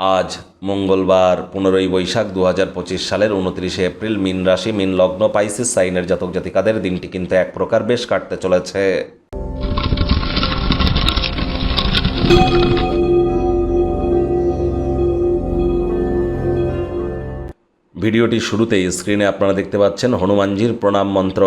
আজ মঙ্গলবার, পনেরোই বৈশাখ দু হাজার পঁচিশ সালের উনত্রিশে এপ্রিল, মিন রাশি, মিন লগ্ন, পাইসিস, সাইনের জাতক জাতিকাদের দিনটি কিন্তু এক প্রকার বেশ কাটতে চলেছে। ভিডিওটি শুরুতেই স্ক্রিনে আপনারা দেখতে পাচ্ছেন হনুমানজির প্রণাম মন্ত্র।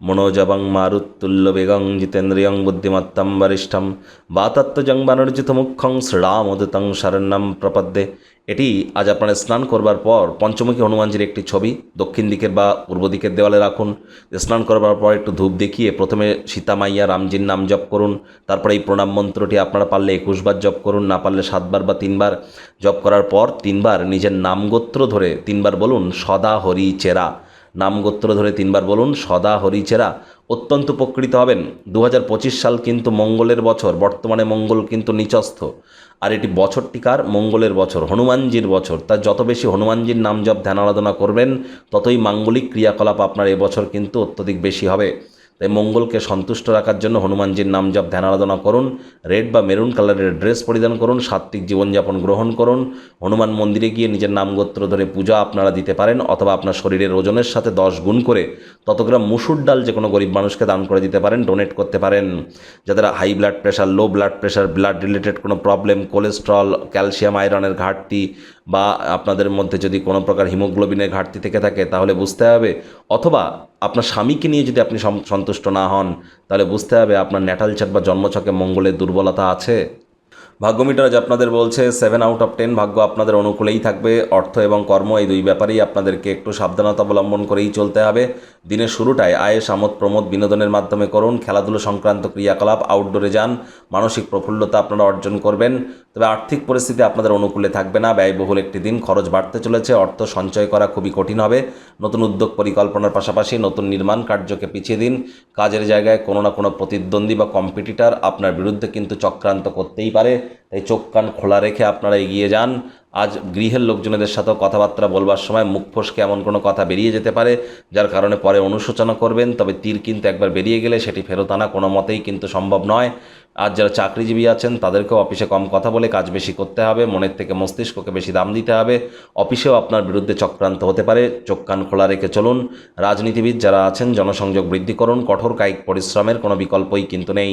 মনোজবং মারুত্তুল্য বেগং জিতেন্দ্রিয়ং বুদ্ধিমত্তম বরিষ্ঠম। বাতাত্মজং বানর্জিত মুখ্যং শ্রীরামোদিতং শরণ্যম প্রপদ্যে। এটি আজ আপনারা স্নান করবার পর পঞ্চমুখী হনুমানজির একটি ছবি। দক্ষিণ দিকের বা পূর্ব দিকের দেওয়ালে রাখুন। স্নান করবার পর একটু ধূপ দেখিয়ে প্রথমে সীতামাইয়া রামজির নাম জপ করুন। তারপরে এই প্রণাম মন্ত্রটি আপনারা পারলে একুশবার জপ করুন, না পারলে সাতবার বা তিনবার জপ করার পর তিনবার নিজের নামগোত্র ধরে তিনবার বলুন, সদা হরি চেরা। নামগোত্র ধরে তিনবার বলুন, সদা হরিচেরা। অত্যন্ত উপকৃত হবেন। দু হাজার পঁচিশ সাল কিন্তু মঙ্গলের বছর, বর্তমানে মঙ্গল কিন্তু নিচস্থ। আর এটি বছরটিকার মঙ্গলের বছর, হনুমানজির বছর। তা যত বেশি হনুমানজির নাম জপ, ধ্যান, আরাধনা করবেন, ততই মাঙ্গলিক ক্রিয়াকলাপ আপনার এবছর কিন্তু অত্যধিক বেশি হবে। তাই মঙ্গলকে সন্তুষ্ট রাখার জন্য হনুমানজির নাম জপ, ধ্যান আরাধনা করুন। রেড বা মেরুন কালারের ড্রেস পরিধান করুন, সাত্ত্বিক জীবনযাপন গ্রহণ করুন। হনুমান মন্দিরে গিয়ে নিজের নামগোত্র ধরে পূজা আপনারা দিতে পারেন অথবা আপনার শরীরের ওজনের সাথে দশ গুণ করে তত গ্রাম মুসুর ডাল যে কোনো গরিব মানুষকে দান করে দিতে পারেন ডোনেট করতে পারেন। যাদের high blood pressure low blood pressure blood related কোনো প্রবলেম কোলেস্ট্রল ক্যালসিয়াম আয়রনের ঘাটতি বা আপনাদের মধ্যে যদি কোনো প্রকার হিমোগ্লোবিনের ঘাটতি থেকে থাকে, তাহলে বুঝতে হবে। অথবা আপনার স্বামীকে নিয়ে যদি আপনি সন্তুষ্ট না হন, তাহলে বুঝতে হবে আপনার ন্যাটাল চাট বা জন্মছকে মঙ্গলের দুর্বলতা আছে। ভাগ্যমিটার আজ আপনাদের বলছে সেভেন আউট অফ টেন ভাগ্য আপনাদের অনুকূলেই থাকবে। অর্থ এবং কর্ম এই দুই ব্যাপারেই আপনাদেরকে একটু সাবধানতা অবলম্বন করেই চলতে হবে। দিনের শুরুটায় আয়েস আমোদ প্রমোদ বিনোদনের মাধ্যমে করুন। খেলাধুলো সংক্রান্ত ক্রিয়াকলাপ আউটডোরে যান। মানসিক প্রফুল্লতা আপনারা অর্জন করবেন। তবে আর্থিক পরিস্থিতি আপনাদের অনুকূলে থাকবে না। ব্যয়বহুল একটি দিন, খরচ বাড়তে চলেছে। অর্থ সঞ্চয় করা খুবই কঠিন হবে। নতুন উদ্যোগ পরিকল্পনার পাশাপাশি নতুন নির্মাণ কার্যকে পিছিয়ে দিন। কাজের জায়গায় কোনো না কোনো প্রতিদ্বন্দ্বী বা কম্পিটিটার আপনার বিরুদ্ধে কিন্তু চক্রান্ত করতেই পারে। তাই চোখ কান খোলা রেখে আপনারা এগিয়ে যান। আজ গৃহের লোকজনেদের সাথেও কথাবার্তা বলবার সময় মুখ ফসকে এমন কোনো কথা বেরিয়ে যেতে পারে, যার কারণে পরে অনুশোচনা করবেন, তবে তীর কিন্তু একবার বেরিয়ে গেলে সেটি ফেরত আনা কোনো মতেই কিন্তু সম্ভব নয়। আর যারা চাকরিজীবী আছেন, তাদেরকেও অফিসে কম কথা বলে কাজ বেশি করতে হবে, মনের থেকে মস্তিষ্ককে বেশি দাম দিতে হবে। অফিসেও আপনার বিরুদ্ধে চক্রান্ত হতে পারে। চোখ কান খোলা রেখে চলুন। রাজনীতিবিদ যারা আছেন, জনসংযোগ বৃদ্ধি করুন। কঠোর কায়িক পরিশ্রমের কোনো বিকল্পই কিন্তু নেই।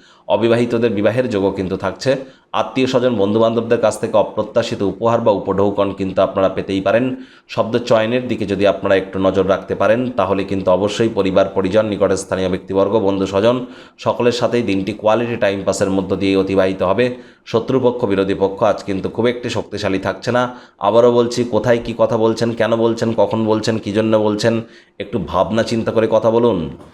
অবিবাহিতদের বিবাহের যোগও কিন্তু থাকছে। আত্মীয় স্বজন বন্ধুবান্ধবদের কাছ থেকে অপ্রত্যাশিত উপহার বা উপঢৌকন কিন্তু আপনারা পেতেই পারেন। শব্দ চয়নের দিকে যদি আপনারা একটু নজর রাখতে পারেন, তাহলে কিন্তু অবশ্যই পরিবার, পরিজন নিকটের স্থানীয় ব্যক্তিবর্গ বন্ধু স্বজন সকলের সাথেই দিনটি কোয়ালিটি টাইম পাসের মধ্য দিয়ে অতিবাহিত হবে। শত্রুপক্ষ, বিরোধী পক্ষ আজ কিন্তু খুব একটি শক্তিশালী থাকছে না। আবারও বলছি, কোথায় কি কথা বলছেন, কেন বলছেন, কখন বলছেন, কী জন্য বলছেন, একটু ভাবনা চিন্তা করে কথা বলুন।